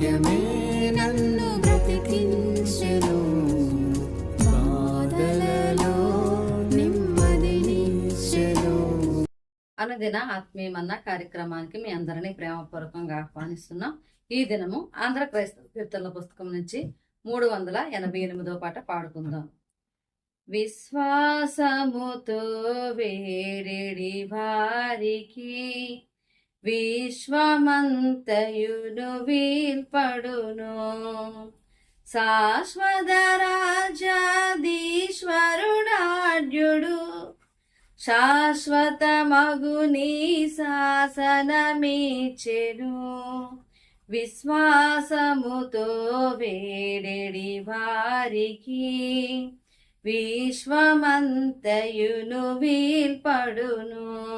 వాక్యమే నన్ను బ్రతికించెను. బాధలలో నెమ్మదినిచ్చెను అనుదిన ఆత్మీయమన్న కార్యక్రమానికి మీ అందరినీ ప్రేమపూర్వకంగా ఆహ్వానిస్తున్నాం. ఈ దినము ఆంధ్ర క్రైస్తవ కీర్తనల పుస్తకం నుంచి మూడు వందల ఎనభై ఎనిమిదో పాట పాడుకుందాం. విశ్వాసముతో వేరేడి వారికి విశ్వమంతయును వీల్పడును. శాశ్వత రాజాధీశ్వరుడాడ్యుడు శాశ్వతమగుని శాసనమీచెను. విశ్వాసముతో వేడెడి వారికి. విశ్వమంతయును వీల్పడును.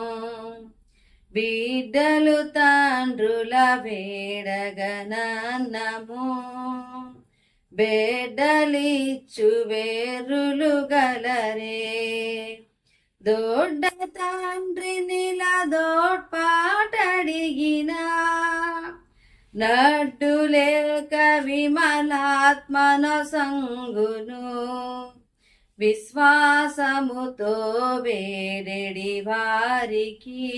బిడ్డలు తండ్రుల వేడగనన్నము బెడ్డలిచ్చు వేరులు గలరే. దొడ్డ తండ్రి నిలదోడ్పాటడిగిన నడ్డు లేక విమలాత్మన సంగును. విశ్వాసముతో వేరెడి వారికి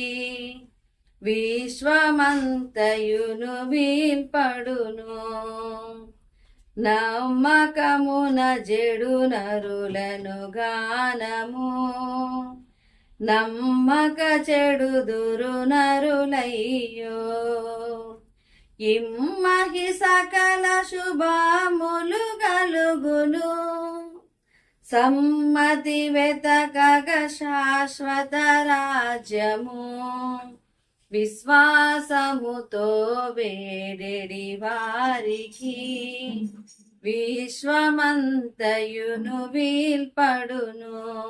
విశ్వమంతయును వీల్పడును నమ్మకమున జడు నరులను గానము. నమ్మక చెడుదురు నరులయ్యో. ఇమ్మహి సకల శుభములు గలుగును సమ్మతి వెతకగ శాశ్వత రాజ్యము. విశ్వాసముతో వేడెడి వారికి. విశ్వమంతయును వీల్పడును.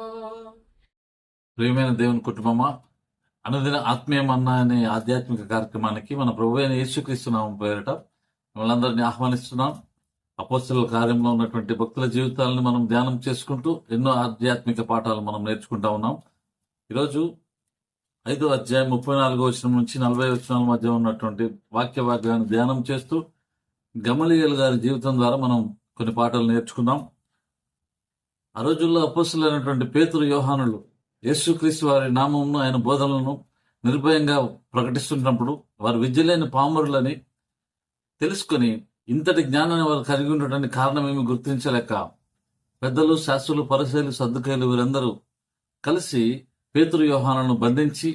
ప్రియమైన దేవుని కుటుంబమా అనుదిన ఆత్మీయమన్నా అన్న అనే ఆధ్యాత్మిక కార్యక్రమానికి మన ప్రభు అయిన యేసుక్రీస్తున్నాం పేరిట మిమ్మల్ని ఆహ్వానిస్తున్నాం. అపోస్తుల కార్యంలో ఉన్నటువంటి భక్తుల జీవితాలను మనం ధ్యానం చేసుకుంటూ ఎన్నో ఆధ్యాత్మిక పాఠాలు మనం నేర్చుకుంటా ఉన్నాం. ఈరోజు ఐదో అధ్యాయం ముప్పై నాలుగో వచనం నుంచి నలభై వచనాల మధ్య ఉన్నటువంటి వాక్య వాక్యాన్ని ధ్యానం చేస్తూ గమలియల్ గారి జీవితం ద్వారా మనం కొన్ని పాఠాలు నేర్చుకున్నాం ఆ రోజుల్లో అపోస్తులైనటువంటి పేతురు యోహానులు యేసుక్రీస్తు వారి నామమును ఆయన బోధనలను నిర్భయంగా ప్రకటిస్తున్నప్పుడు వారు విద్యలేని పామరులని తెలుసుకొని ఇంతటి జ్ఞానాన్ని వారు కలిగి ఉండటానికి కారణమేమి గుర్తించలేక పెద్దలు శాస్త్రులు పరిశైలు సర్దుకైలు వీరందరూ కలిసి పేతురు వ్యూహాలను బంధించి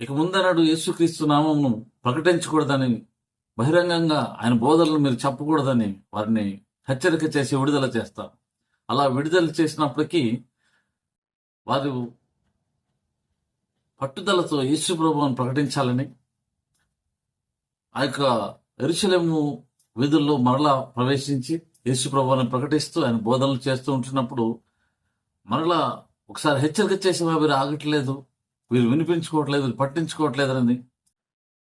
ఇక ముందనాడు యేసుక్రీస్తు నామమును ప్రకటించకూడదని బహిరంగంగా ఆయన బోధనలు మీరు చెప్పకూడదని వారిని హెచ్చరిక చేసి విడుదల చేస్తారు. అలా విడుదల చేసినప్పటికీ వారు పట్టుదలతో యేసు ప్రభువును ప్రకటించాలని ఆ యొక్క ఎరుశలేము వీధుల్లో మరలా ప్రవేశించి యేసు ప్రభువుని ప్రకటిస్తూ ఆయన బోధనలు చేస్తూ ఉంటున్నప్పుడు మరలా ఒకసారి హెచ్చరిక చేసిన వీరు ఆగట్లేదు. వీరు వినిపించుకోవట్లేదు వీరు పట్టించుకోవట్లేదని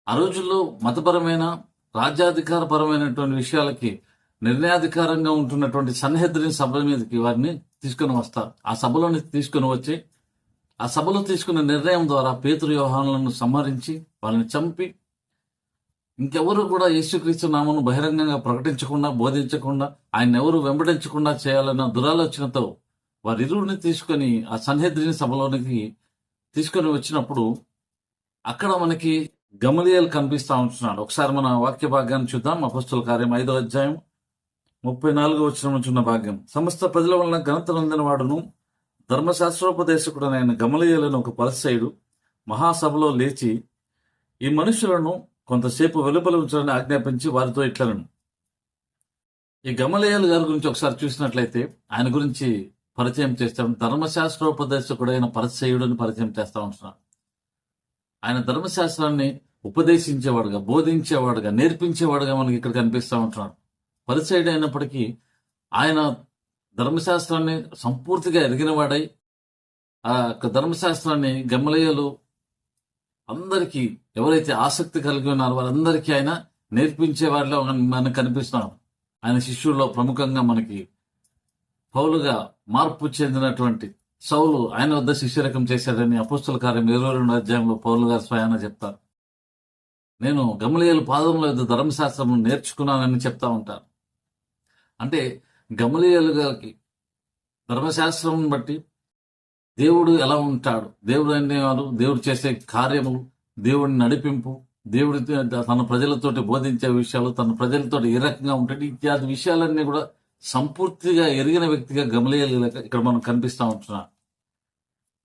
ఆ రోజుల్లో మతపరమైన రాజ్యాధికారపరమైనటువంటి విషయాలకి నిర్ణయాధికారంగా ఉంటున్నటువంటి సన్నిహితుని సభల మీదకి వారిని తీసుకుని వస్తారు. ఆ సభలోని తీసుకుని వచ్చి ఆ సభలో తీసుకున్న నిర్ణయం ద్వారా పేతురు వ్యవహారాలను సంహరించి వాళ్ళని చంపి ఇంకెవరు కూడా యేసుక్రీస్తు నామను బహిరంగంగా ప్రకటించకుండా బోధించకుండా ఆయన ఎవరు వెంబడించకుండా చేయాలన్న దురాలోచనతో వారిరువుని తీసుకొని ఆ సన్నిహితుని సభలోనికి తీసుకొని వచ్చినప్పుడు అక్కడ మనకి గమలియలు కనిపిస్తా ఉంటున్నాడు. ఒకసారి మన వాక్య భాగాన్ని చూద్దాం. అపస్తుల కార్యం ఐదో అధ్యాయం ముప్పై నాలుగో వచ్చిన నుంచి ఉన్న భాగ్యం. సమస్త ప్రజల వలన ఘనత నొందిన వాడును ధర్మశాస్త్రోపదేశకుడనైన గమలియలను ఒక పరిసయుడు మహాసభలో లేచి ఈ మనుషులను కొంతసేపు వెలుపల ఉంచాలని ఆజ్ఞాపించి వారితో ఇట్లను ఈ గమలయాలు గారి గురించి ఒకసారి చూసినట్లయితే ఆయన గురించి పరిచయం చేస్తాం. ధర్మశాస్త్రోపదేశకుడైన పరిచయుడని పరిచయం చేస్తా ఉంటున్నాడు ఆయన ధర్మశాస్త్రాన్ని ఉపదేశించేవాడుగా బోధించేవాడుగా నేర్పించేవాడుగా మనకి ఇక్కడ కనిపిస్తూ ఉంటున్నాడు. పరిచయుడు అయినప్పటికీ ఆయన ధర్మశాస్త్రాన్ని సంపూర్తిగా ఎరిగినవాడై ఆ యొక్క ధర్మశాస్త్రాన్ని గమలయ్యలు అందరికీ ఎవరైతే ఆసక్తి కలిగి ఉన్నారో వారందరికీ ఆయన నేర్పించే వారిలో మనకు కనిపిస్తున్నాడు. ఆయన శిష్యుల్లో ప్రముఖంగా మనకి పౌలుగా మార్పు చెందినటువంటి సౌలు ఆయన వద్ద శిష్యరకం చేశాడని అపుస్తుల కార్యం ఇరవై రెండు అధ్యాయంలో పౌలు గారు స్వయాన చెప్తారు. నేను గమలియలు పాదంలో ఏదో ధర్మశాస్త్రం నేర్చుకున్నానని చెప్తా ఉంటాను అంటే గమలియలు గారికి ధర్మశాస్త్రం బట్టి దేవుడు ఎలా ఉంటాడు? దేవుడు అనేవారు దేవుడు చేసే కార్యములు దేవుడిని నడిపింపు దేవుడి తన ప్రజలతోటి బోధించే విషయాలు తన ప్రజలతో ఏ రకంగా ఉంటాడు? ఇత్యాది విషయాలన్నీ కూడా సంపూర్తిగా ఎరిగిన వ్యక్తిగా గమలియలు ఇక్కడ మనం కనిపిస్తా ఉంటున్నాం.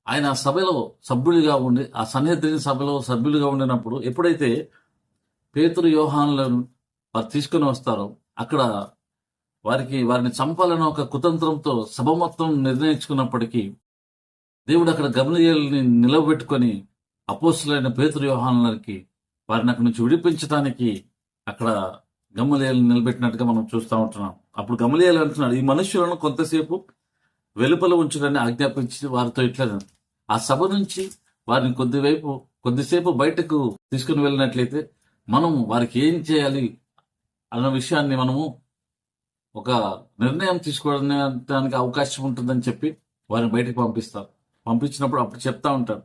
ఆయన ఆ సభలో సభ్యుడిగా ఉండి ఆ సన్నిహితుని సభలో సభ్యులుగా ఉండినప్పుడు ఎప్పుడైతే పేతురు వ్యూహాన్లను వారు తీసుకుని వస్తారో అక్కడ వారికి వారిని చంపాలని ఒక కుతంత్రంతో సభ మొత్తం నిర్ణయించుకున్నప్పటికీ దేవుడు అక్కడ గమనియల్ని నిలబెట్టుకొని అపోసులైన పేతురు వ్యవహారాలకి వారిని అక్కడి నుంచి విడిపించడానికి అక్కడ గమలేయాలను నిలబెట్టినట్టుగా మనం చూస్తూ ఉంటున్నాం. అప్పుడు గమలియలు అంటున్నాడు ఈ మనుషులను కొంతసేపు వెలుపల ఉంచుడని ఆజ్ఞాపించి వారితో ఇట్లా ఆ సభ నుంచి వారిని కొద్దివైపు కొద్దిసేపు బయటకు తీసుకుని వెళ్ళినట్లయితే మనం వారికి ఏం చేయాలి అన్న విషయాన్ని మనము ఒక నిర్ణయం తీసుకోవడానికి అవకాశం ఉంటుందని చెప్పి వారిని బయటకు పంపిస్తారు పంపించినప్పుడు అప్పుడు చెప్తా ఉంటాడు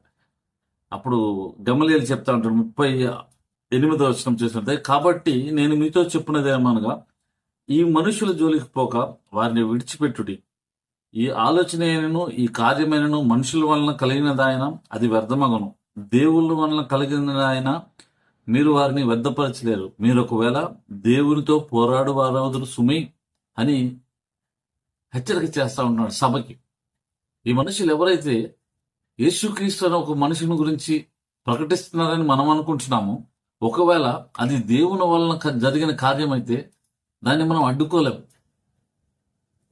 అప్పుడు గమలేలు చెప్తా ఉంటాడు ముప్పై ఎనిమిదో వచనం చేసినట్టే కాబట్టి నేను మీతో చెప్పినది ఏమనగా ఈ మనుషుల జోలికి పోక వారిని విడిచిపెట్టుడి. ఈ ఆలోచనను ఈ కార్యమైనను మనుషుల వలన కలిగినదాయన అది వ్యర్థమగను. దేవుళ్ళ వలన కలిగినదాయన మీరు వారిని వ్యర్థపరచలేరు. మీరు ఒకవేళ దేవునితో పోరాడు వారవదురు సుమి అని హెచ్చరిక చేస్తూ ఉంటున్నాడు సభకి. ఈ మనుషులు ఎవరైతే యేసుక్రీస్తు అనే ఒక మనిషిని గురించి ప్రకటిస్తున్నారని మనం అనుకుంటున్నాము ఒకవేళ అది దేవుని వలన జరిగిన కార్యమైతే దాన్ని మనం అడ్డుకోలేము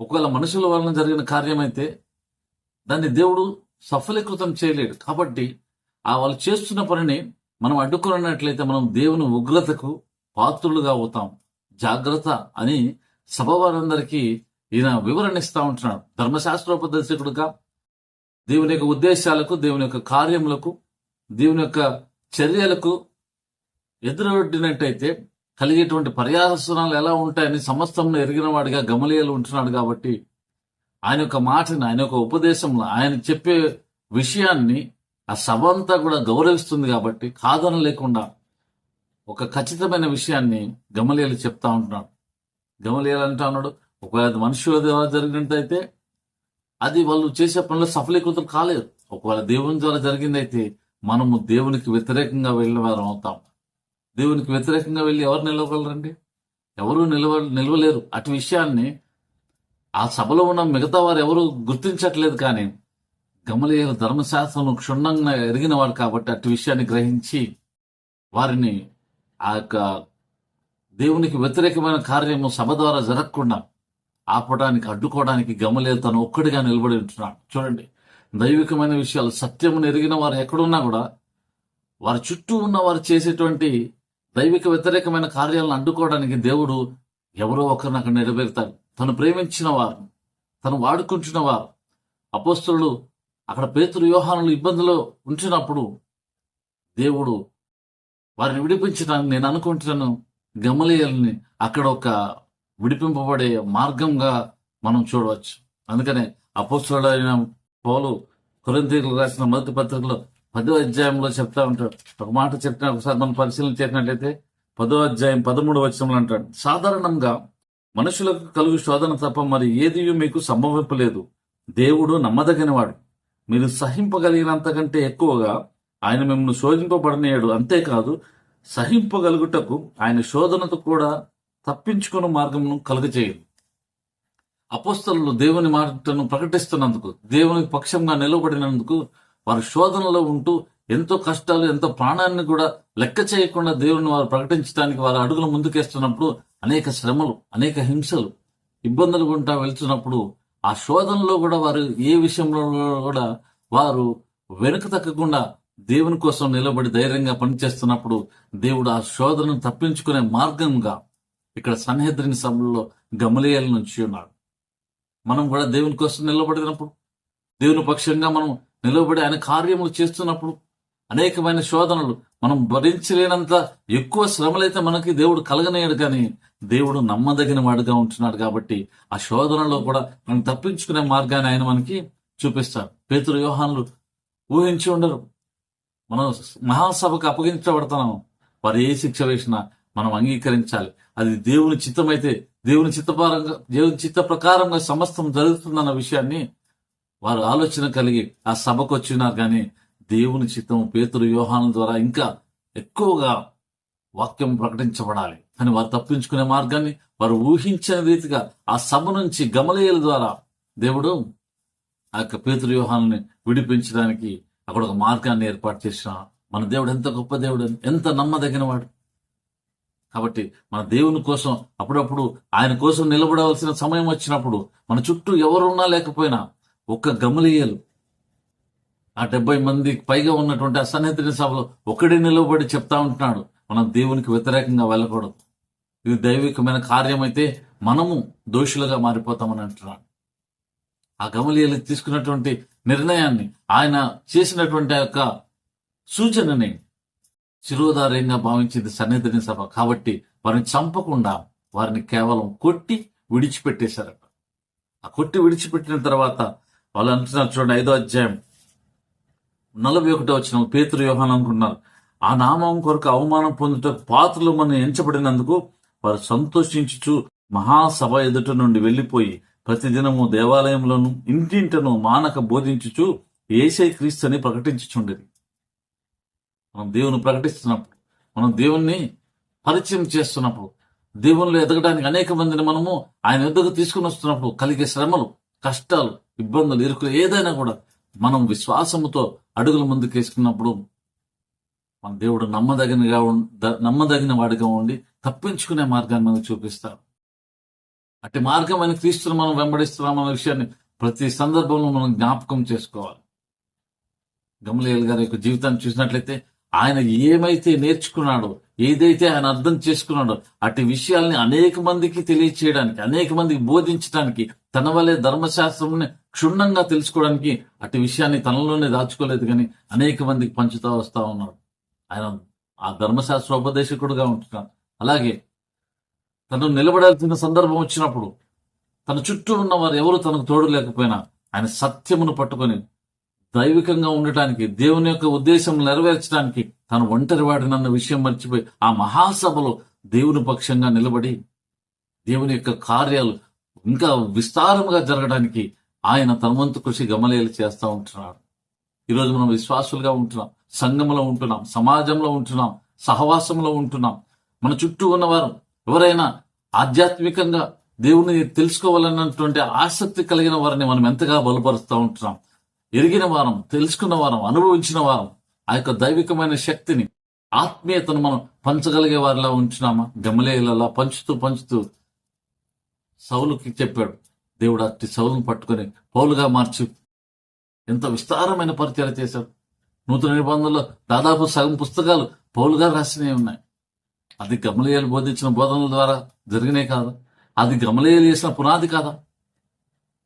ఒకవేళ మనుషుల వలన జరిగిన కార్యమైతే దాన్ని దేవుడు సఫలీకృతం చేయలేడు. కాబట్టి ఆ వాళ్ళు చేస్తున్న పనిని మనం అడ్డుకున్నట్లయితే మనం దేవుని ఉగ్రతకు పాత్రులుగా అవుతాం. జాగ్రత్త అని సభ వారందరికీ ఈయన వివరణ ఇస్తా ఉంటున్నాడు. ధర్మశాస్త్రోపదర్శకుడుగా దేవుని యొక్క ఉద్దేశాలకు దేవుని యొక్క కార్యములకు దేవుని యొక్క చర్యలకు ఎదురొడ్డినట్టయితే కలిగేటువంటి పర్యావసనాలు ఎలా ఉంటాయని సమస్తంలో ఎరిగిన వాడిగా గమలీయలు ఉంటున్నాడు కాబట్టి ఆయన యొక్క మాటని ఆయన యొక్క ఉపదేశంలో ఆయన చెప్పే విషయాన్ని ఆ సభ అంతా కూడా గౌరవిస్తుంది కాబట్టి కాదన లేకుండా ఒక ఖచ్చితమైన విషయాన్ని గమలీయలు చెప్తా ఉంటున్నాడు. గమలీయలు అంటా ఉన్నాడు ఒకవేళ మనుషుల ద్వారా జరిగినట్టయితే అది వాళ్ళు చేసే పనులు సఫలీకృతం కాలేదు. ఒకవేళ దేవుని ద్వారా జరిగిందైతే మనము దేవునికి వ్యతిరేకంగా వెళ్ళిన వారం అవుతాం. దేవునికి వ్యతిరేకంగా వెళ్ళి ఎవరు నిలవగలరండి? ఎవరు నిలవ నిలవలేరు. అటు విషయాన్ని ఆ సభలో ఉన్న మిగతా వారు ఎవరు గుర్తించట్లేదు కానీ గమలేయులు ధర్మశాస్త్రం క్షుణ్ణంగా ఎరిగిన వాడు కాబట్టి అటు విషయాన్ని గ్రహించి వారిని ఆ యొక్క దేవునికి వ్యతిరేకమైన కార్యము సభ ద్వారా జరగకుండా ఆపడానికి అడ్డుకోవడానికి గమలేదు. తను ఒక్కడిగా నిలబడి ఉంటున్నాడు. చూడండి. దైవికమైన విషయాలు సత్యమును ఎరిగిన వారు ఎక్కడున్నా కూడా వారి చుట్టూ ఉన్న వారు చేసేటువంటి దైవిక వ్యతిరేకమైన కార్యాలను అడ్డుకోవడానికి దేవుడు ఎవరో ఒకరిని అక్కడ నెరవేరుతాడు తను ప్రేమించిన వారు తను వాడుకుంటున్న వారు. అపోస్తులు అక్కడ పేతురు వ్యూహానులు ఇబ్బందిలో ఉంచినప్పుడు దేవుడు వారిని విడిపించడానికి నేను అనుకుంటున్నాను గమలీయల్ని అక్కడ ఒక విడిపింపబడే మార్గంగా మనం చూడవచ్చు. అందుకనే అపోస్తుడైన పౌలు కొరింథీయులకు రాసిన మొదటి పత్రికలో పదో అధ్యాయంలో చెప్తా ఉంటాడు. ఒక మాట చెప్పిన ఒకసారి మనం పరిశీలన చేసినట్లయితే పదో అధ్యాయం పదమూడు వచనంలో అంటాడు. సాధారణంగా మనుషులకు కలుగు శోధన తప్ప మరి ఏది మీకు సంభవింపలేదు. దేవుడు నమ్మదగినవాడు. మీరు సహింపగలిగినంతకంటే ఎక్కువగా ఆయన మిమ్మల్ని శోధింపబడనేయడు. అంతేకాదు సహింపగలుగుటకు ఆయన శోధనతో కూడా తప్పించుకున్న మార్గమును కలుగచేయదు అపోస్తలు దేవుని మాటను ప్రకటిస్తున్నందుకు దేవుని పక్షంగా నిలబడినందుకు వారు శోధనలో ఉంటూ ఎంతో కష్టాలు ఎంతో ప్రాణాన్ని కూడా లెక్క చేయకుండా దేవుని వారు ప్రకటించడానికి వారు అడుగులు ముందుకేస్తున్నప్పుడు అనేక శ్రమలు అనేక హింసలు ఇబ్బందులు గుంటా వెళ్తున్నప్పుడు ఆ శోధనలో కూడా వారు ఏ విషయంలో కూడా వారు వెనుక తగ్గకుండా దేవుని కోసం నిలబడి ధైర్యంగా పనిచేస్తున్నప్పుడు దేవుడు ఆ శోధనను తప్పించుకునే మార్గంగా ఇక్కడ సన్హెద్రిని సభలో గమలీయాల నుంచి ఉన్నాడు. మనం కూడా దేవుని కోసం నిలబడినప్పుడు దేవుని పక్షంగా మనం నిలబడి ఆయన కార్యములు చేస్తున్నప్పుడు అనేకమైన శోధనలు మనం భరించలేనంత ఎక్కువ శ్రమలైతే మనకి దేవుడు కలగనేయడు కానీ దేవుడు నమ్మదగిన వాడుగా ఉంటున్నాడు కాబట్టి ఆ శోధనలో కూడా మనం తప్పించుకునే మార్గాన్ని ఆయన మనకి చూపిస్తాడు. పేతురు వ్యూహాన్లు ఊహించి ఉండరు. మనం మహాసభకు అప్పగించబడుతున్నాం వారు ఏ శిక్ష వేసినా మనం అంగీకరించాలి. అది దేవుని చిత్తమైతే దేవుని చిత్తపరంగా దేవుని చిత్త ప్రకారంగా సమస్తం జరుగుతుందన్న విషయాన్ని వారు ఆలోచన కలిగి ఆ సభకు వచ్చినారు కానీ దేవుని చిత్తం పేతురు వ్యూహాల ద్వారా ఇంకా ఎక్కువగా వాక్యం ప్రకటించబడాలి. కానీ వారు తప్పించుకునే మార్గాన్ని వారు ఊహించిన రీతిగా ఆ సభ నుంచి గమలేయల ద్వారా దేవుడు ఆ యొక్క పేతురు వ్యూహాన్ని విడిపించడానికి అక్కడ ఒక మార్గాన్ని ఏర్పాటు చేసిన మన దేవుడు ఎంత గొప్ప దేవుడు అని, ఎంత నమ్మదగిన వాడు కాబట్టి మన దేవుని కోసం అప్పుడప్పుడు ఆయన కోసం నిలబడవలసిన సమయం వచ్చినప్పుడు మన చుట్టూ ఎవరున్నా లేకపోయినా ఒక్క గమలీయలు ఆ డెబ్బై మంది పైగా ఉన్నటువంటి ఆ సన్నిహితుని సభలో ఒకడే నిలబడి చెప్తా ఉంటున్నాడు. మనం దేవునికి వ్యతిరేకంగా వెళ్ళకూడదు. ఇది దైవికమైన కార్యమైతే మనము దోషులుగా మారిపోతామని అంటున్నాడు. ఆ గమలీయలు తీసుకున్నటువంటి నిర్ణయాన్ని ఆయన చేసినటువంటి ఆ యొక్క సూచనని శిరోధార్యంగా భావించింది సన్నిధిని సభ. కాబట్టి వారిని చంపకుండా వారిని కేవలం కొట్టి విడిచిపెట్టేశారట. ఆ కొట్టి విడిచిపెట్టిన తర్వాత వాళ్ళు అంటున్నారు చూడండి ఐదో అధ్యాయం నలభై ఒకటో వచ్చిన పేతురు యోహాన్ అనుకున్నారు ఆ నామం కొరకు అవమానం పొందుట పాత్రలు మనం ఎంచబడినందుకు వారు సంతోషించుచు మహాసభ ఎదుట నుండి వెళ్ళిపోయి ప్రతిదినము దేవాలయంలోను ఇంటింటను మానక బోధించుచు ఏసై క్రీస్తుని ప్రకటించుచుండేది మనం దేవుని ప్రకటిస్తున్నప్పుడు మనం దేవుణ్ణి పరిచయం చేస్తున్నప్పుడు దేవునిలో ఎదగడానికి అనేక మందిని మనము ఆయన ఎద్దకు తీసుకుని వస్తున్నప్పుడు కలిగే శ్రమలు కష్టాలు ఇబ్బందులు ఇరుకులు ఏదైనా కూడా మనం విశ్వాసముతో అడుగుల ముందుకు వేసుకున్నప్పుడు మన దేవుడు నమ్మదగినగా నమ్మదగిన వాడిగా ఉండి తప్పించుకునే మార్గాన్ని మనకు చూపిస్తారు. అట్టి మార్గం అని క్రీస్తుని మనం వెంబడిస్తున్నాం అనే విషయాన్ని ప్రతి సందర్భంలో మనం జ్ఞాపకం చేసుకోవాలి. గమలేయల్ గారి యొక్క జీవితాన్ని చూసినట్లయితే ఆయన ఏమైతే నేర్చుకున్నాడో ఏదైతే ఆయన అర్థం చేసుకున్నాడో అట్టి విషయాల్ని అనేక మందికి తెలియచేయడానికి అనేక మందికి బోధించడానికి తన వల్లే ధర్మశాస్త్రం క్షుణ్ణంగా తెలుసుకోవడానికి అట్టి విషయాన్ని తనలోనే దాచుకోలేదు కానీ అనేక మందికి పంచుతా వస్తా ఉన్నాడు ఆయన ఆ ధర్మశాస్త్ర ఉపదేశకుడుగా ఉంటున్నాడు. అలాగే తను నిలబడాల్సిన సందర్భం వచ్చినప్పుడు తన చుట్టూ ఉన్న వారు ఎవరు తనకు తోడు లేకపోయినా ఆయన సత్యమును పట్టుకొని దైవికంగా ఉండటానికి దేవుని యొక్క ఉద్దేశం నెరవేర్చడానికి తను ఒంటరి వాడినన్న విషయం మర్చిపోయి ఆ మహాసభలో దేవుని పక్షంగా నిలబడి దేవుని యొక్క కార్యాలు ఇంకా విస్తారముగా జరగడానికి ఆయన తన వంతు కృషి గమలేలు చేస్తూ ఉంటున్నాడు. ఈరోజు మనం విశ్వాసులుగా ఉంటున్నాం. సంఘంలో ఉంటున్నాం. సమాజంలో ఉంటున్నాం. సహవాసంలో ఉంటున్నాం. మన చుట్టూ ఉన్నవారు ఎవరైనా ఆధ్యాత్మికంగా దేవుని తెలుసుకోవాలన్నటువంటి ఆసక్తి కలిగిన వారిని మనం ఎంతగా బలపరుస్తూ ఉంటున్నాం. ఎరిగిన వారం తెలుసుకున్న వారం అనుభవించిన వారం ఆ యొక్క దైవికమైన శక్తిని ఆత్మీయతను మనం పంచగలిగే వారిలా ఉంచున్నామా గమలేలలా పంచుతూ పంచుతూ సౌలుకి చెప్పాడు. దేవుడు అట్టి సౌలును పట్టుకొని పౌలుగా మార్చి ఎంత విస్తారమైన పరిచయం చేశాడు. నూతన నిబంధనలో దాదాపు సగం పుస్తకాలు పౌలుగా రాసినవి ఉన్నాయి. అది గమలేయలు బోధించిన బోధనల ద్వారా జరిగినాయి కాదు. అది గమలేయలు చేసిన పునాది కాదా?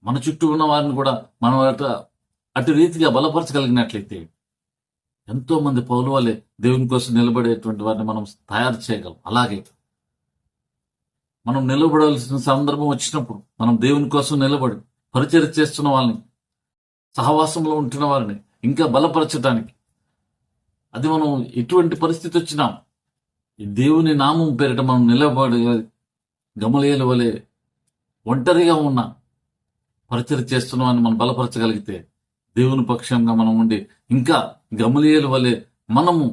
మన చుట్టూ ఉన్న వారిని కూడా మనం అటు రీతిగా బలపరచగలిగినట్లయితే ఎంతో మంది పౌలు వాళ్ళే దేవుని కోసం నిలబడేటువంటి వారిని మనం తయారు చేయగలం. అలాగే మనం నిలబడవలసిన సందర్భం వచ్చినప్పుడు మనం దేవుని కోసం నిలబడి పరిచయం చేస్తున్న వాళ్ళని సహవాసంలో ఉంటున్న వారిని ఇంకా బలపరచడానికి అది మనం ఎటువంటి పరిస్థితి వచ్చినా ఈ దేవుని నామం పేరిట మనం నిలబడి గమలేలు వలె ఒంటరిగా ఉన్న పరిచయం చేస్తున్నామని మనం బలపరచగలిగితే దేవుని పక్షంగా మనం ఉండి ఇంకా గమలీయుల వలె మనము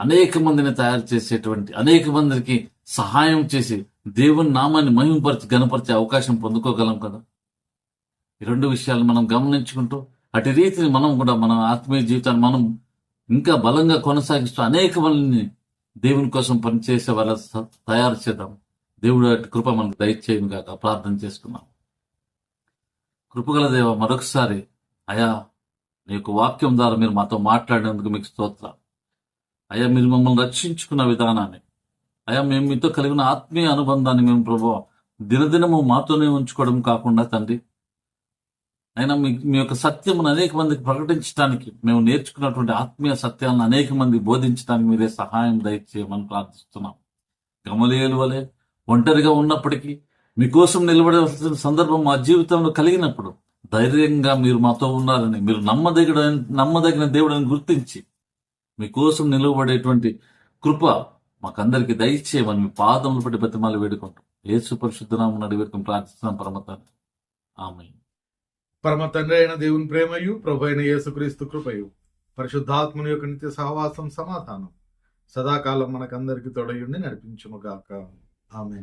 అనేక మందిని తయారు చేసేటువంటి అనేక మందికి సహాయం చేసి దేవుని నామాన్ని మహిమపరిచి గణపరిచే అవకాశం పొందుకోగలం కదా? ఈ రెండు విషయాలు మనం గమనించుకుంటూ అటు రీతిని మనం కూడా మన ఆత్మీయ జీవితాన్ని మనం ఇంకా బలంగా కొనసాగిస్తూ అనేక మందిని దేవుని కోసం పనిచేసే వాళ్ళ తయారు చేద్దాం. దేవుడు అటు కృప మనకు దయచేయను కాక ప్రార్థన చేసుకున్నాం కృపగల దేవ మరొకసారి అయా నీ యొక్క వాక్యం ద్వారా మీరు మాతో మాట్లాడినందుకు మీకు స్తోత్రం. అయ్యా మీరు మమ్మల్ని రక్షించుకున్న విధానాన్ని అయ్యా మేము మీతో కలిగిన ఆత్మీయ అనుబంధాన్ని మేము ప్రభు దినదినము మాతోనే ఉంచుకోవడం కాకుండా తండ్రి అయినా మీ మీ యొక్క సత్యమును అనేక మందికి ప్రకటించడానికి మేము నేర్చుకున్నటువంటి ఆత్మీయ సత్యాలను అనేక మంది బోధించడానికి మీరే సహాయం దయచేయమని ప్రార్థిస్తున్నాం. గమలేలు వలె ఒంటరిగా ఉన్నప్పటికీ మీకోసం నిలబడవలసిన సందర్భం మా జీవితంలో కలిగినప్పుడు ధైర్యంగా మీరు మాతో ఉన్నారని మీరు నమ్మదగిన నమ్మదగిన దేవుడని గుర్తించి మీకోసం నిలవబడేటువంటి కృప మాకందరికి దయచేయమని మీ పాదములు పట్టి బతిమాలు వేడుకుంటాం యేసు పరిశుద్ధనామం అడిగి ప్రార్థిస్తున్నాం. పరమతాన్ని ఆమె పరమ తండ్రి అయిన దేవుని ప్రేమయు ప్రభు అయిన యేసుక్రీస్తు కృపయు పరిశుద్ధాత్మని యొక్క నిత్య సహవాసం సమాధానం సదాకాలం మనకందరికి తొడయుండి నడిపించును గాక. ఆమె